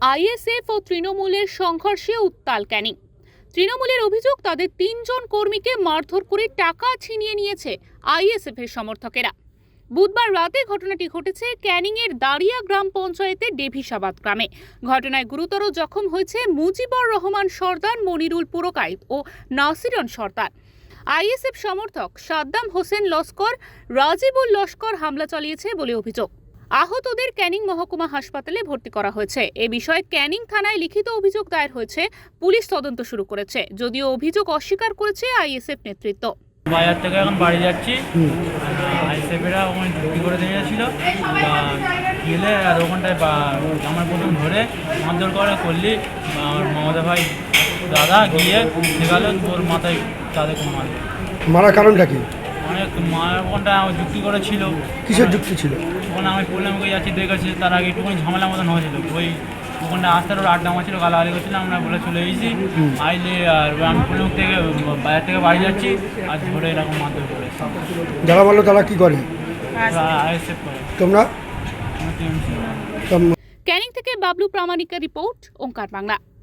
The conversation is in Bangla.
আইএসএফ ও তৃণমূলের সংঘর্ষে উত্তাল ক্যানিং। তৃণমূলের অভিযোগ, তাদের তিনজন কর্মীকে মারধর করে টাকা ছিনিয়ে নিয়েছে আইএসএফ এর সমর্থকেরা। বুধবার রাতে ঘটনাটি ঘটেছে ক্যানিংয়ের দাঁড়িয়া গ্রাম পঞ্চায়েতের ডেভিসাবাদ গ্রামে। ঘটনায় গুরুতর জখম হয়েছে মুজিবর রহমান সর্দার, মনিরুল পুরকাইত ও নাসিরন সর্দার। আইএসএফ সমর্থক সাদ্দাম হোসেন লস্কর, রাজিবুল লস্কর হামলা চালিয়েছে বলে অভিযোগ। আহতদের ক্যানিং মহকুমা হাসপাতালে ভর্তি করা হয়েছে। এ বিষয়ে ক্যানিং থানায় লিখিত অভিযোগ দায়ের হয়েছে। পুলিশ তদন্ত শুরু করেছে। যদিও অভিযোগ অস্বীকার করেছে আইএসএফ নেতৃত্ব। বাজার থেকে এখন বাড়ি যাচ্ছি। আইসেফেরা ওখানে ডিউটি করে দিয়ে যাচ্ছিল গেলে আর ওখানটায় বা- আমার প্রথম ধরে মারধর করে করলি। আমার মমতা ভাই দাদা গিয়ে শেখালো তোর মাথায় তাদের মারল। মারার কারণটা কি? অনেক মায়ের ওখানটায় আমার যুক্তি করেছিল। কিসের যুক্তি ছিল? ওখানে আমি পড়লাম ওকে যাচ্ছি দেখেছি তার আগে একটুখানি ঝামেলা মতন হয়েছিল। ওই ওখানটা আস্তার ওর আড্ডা মারছিল গালাগালি করছিলাম আমরা বলে চলে এসেছি। আইলে আর আমি পুলিশ থেকে বাজার থেকে বাড়ি যাচ্ছি আর ধরে এরকম মারধর করে। যারা মারলো তারা কি করে? আইএসএফ তোমরা? ক্যানিং থেকে বাবলু প্রামাণিকের রিপোর্ট ওঙ্কার বাংলা।